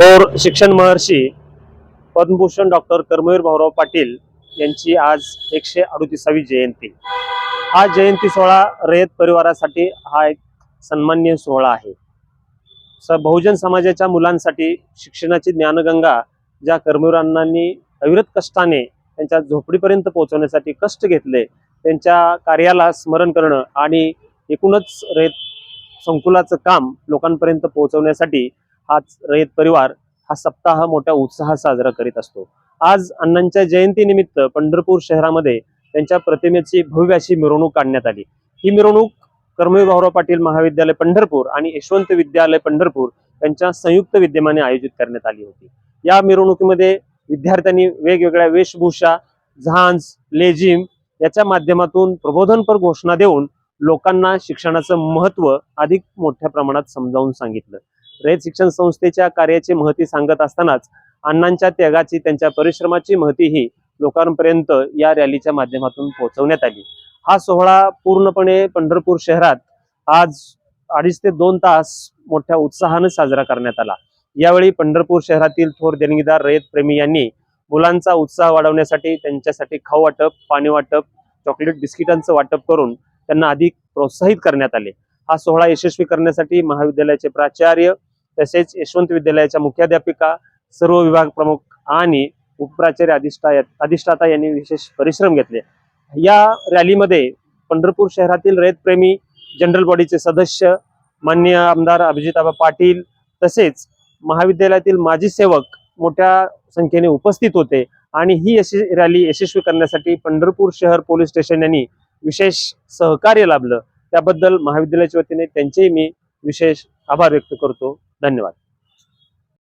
थोर शिक्षण महर्षी पद्मभूषण डॉक्टर कर्मवीर भाऊराव पाटील यांची आज एकशे अडुतीसावी जयंती. हा जयंती सोहळा रयत परिवारासाठी हा एक सन्माननीय सोहळा आहे. स बहुजन समाजाच्या मुलांसाठी शिक्षणाची ज्ञानगंगा ज्या कर्मवीरांनी अविरत कष्टाने त्यांच्या झोपडीपर्यंत पोहोचवण्यासाठी कष्ट घेतले त्यांच्या कार्याला स्मरण करणं आणि एकूणच रयत संकुलाचं काम लोकांपर्यंत पोहोचवण्यासाठी हाच रयत परिवार हा सप्ताह मोठ्या उत्साहात साजरा करीत असतो. आज अण्णांच्या जयंतीनिमित्त पंढरपूर शहरामध्ये त्यांच्या प्रतिमेची भव्य अशी मिरवणूक काढण्यात आली. ही मिरवणूक कर्मवीर भाऊराव पाटील महाविद्यालय पंढरपूर आणि यशवंत विद्यालय पंढरपूर यांच्या संयुक्त विद्यमाने आयोजित करण्यात आली होती. या मिरवणुकीमध्ये विद्यार्थ्यांनी वेगवेगळ्या वेशभूषा झांज लेझिम याच्या माध्यमातून प्रबोधनपर घोषणा देऊन लोकांना शिक्षणाचं महत्त्व अधिक मोठ्या प्रमाणात समजावून सांगितलं. रयत शिक्षण संस्थेच्या कार्याची महती सांगत असतानाच अण्णांच्या त्यागाची त्यांच्या परिश्रमाची महतीही लोकांपर्यंत या रॅलीच्या माध्यमातून पोहोचवण्यात आली. हा सोहळा पूर्णपणे पंढरपूर शहरात आज अडीच ते दोन तास मोठ्या उत्साहाने साजरा करण्यात आला. यावेळी पंढरपूर शहरातील थोर देणगीदार रयत प्रेमी यांनी मुलांचा उत्साह वाढवण्यासाठी त्यांच्यासाठी खाऊ वाटप पाणी वाटप चॉकलेट बिस्किटांचं वाटप करून त्यांना अधिक प्रोत्साहित करण्यात आले. हा सोहळा यशस्वी करण्यासाठी महाविद्यालयाचे प्राचार्य तसेच यशवंत विद्यालयाच्या मुख्याध्यापिका सर्व विभाग प्रमुख आणि उपप्राचार्य अधिष्ठा अधिष्ठाता यांनी विशेष परिश्रम घेतले. या रॅलीमध्ये पंढरपूर शहरातील रयतप्रेमी जनरल बॉडीचे सदस्य मान्य आमदार अभिजिताबा पाटील तसेच महाविद्यालयातील माजी सेवक मोठ्या संख्येने उपस्थित होते आणि ही यश रॅली यशस्वी करण्यासाठी पंढरपूर शहर पोलीस स्टेशन यांनी विशेष सहकार्य लाभलं. त्याबद्दल महाविद्यालयाच्या वतीने त्यांचेही मी विशेष आभार व्यक्त करतो. धन्यवाद.